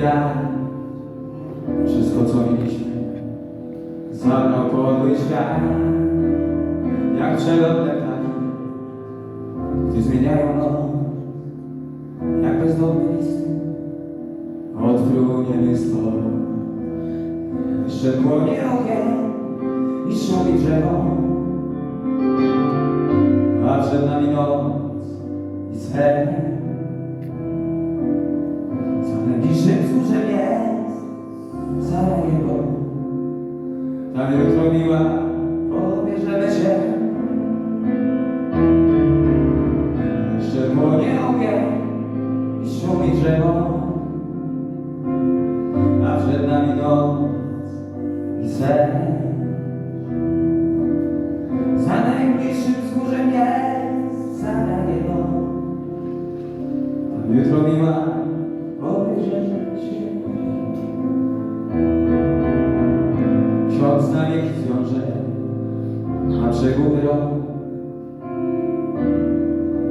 wiarę. Wszystko, co mieliśmy, zabrał podły świat, jak przelotne ptaki, gdy zmieniają noc, jak bezdomne listy, odkrył niebie stoi. Jeszcze płonie ogień, la dirección Ksiądz na wieki zwiąże, a brzegu wyrok.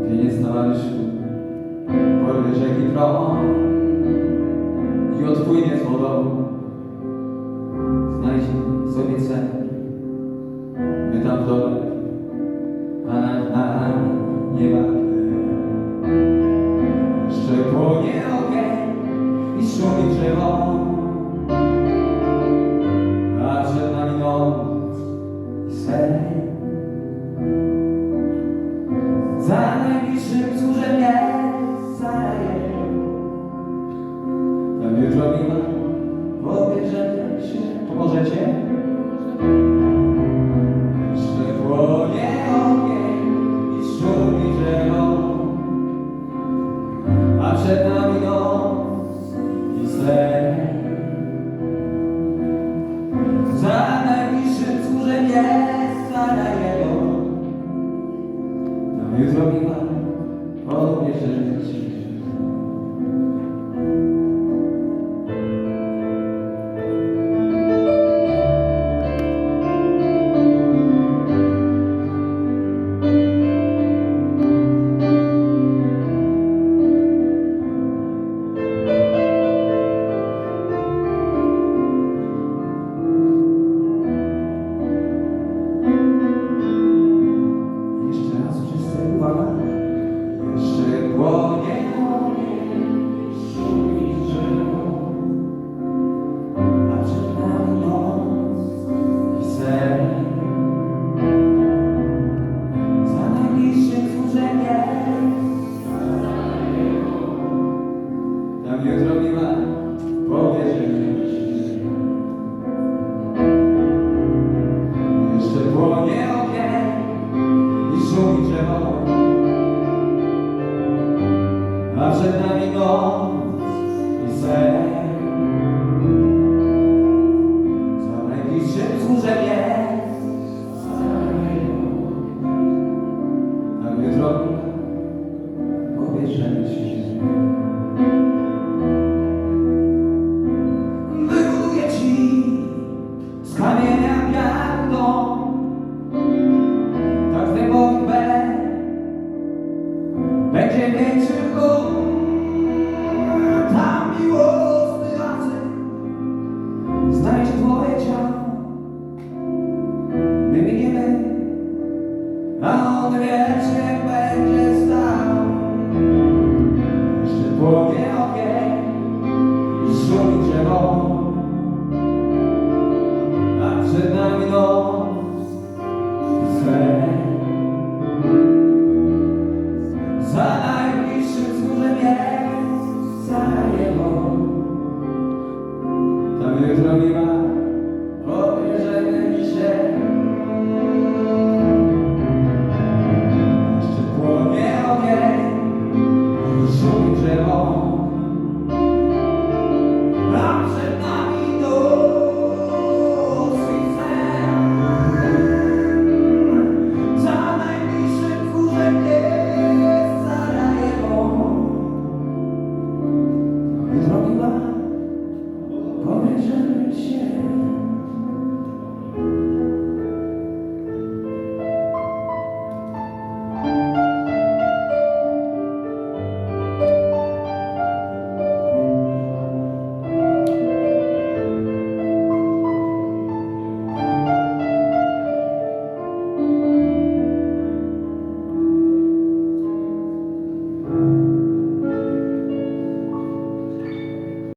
Pieniec towarzyszu, porwie rzeki prąd i odpłynie z wodą. Znajdź sobie cel, my tam w dole, Tam Miła, powierzymy się. Jeszcze płonie ogień i szumi drzewo, a przed nami noc Będzie większym tam miłosny razem Znajdź twoje ciało. My miniemy, a on wiecznie będzie stał. Jeszcze powiem He's running back.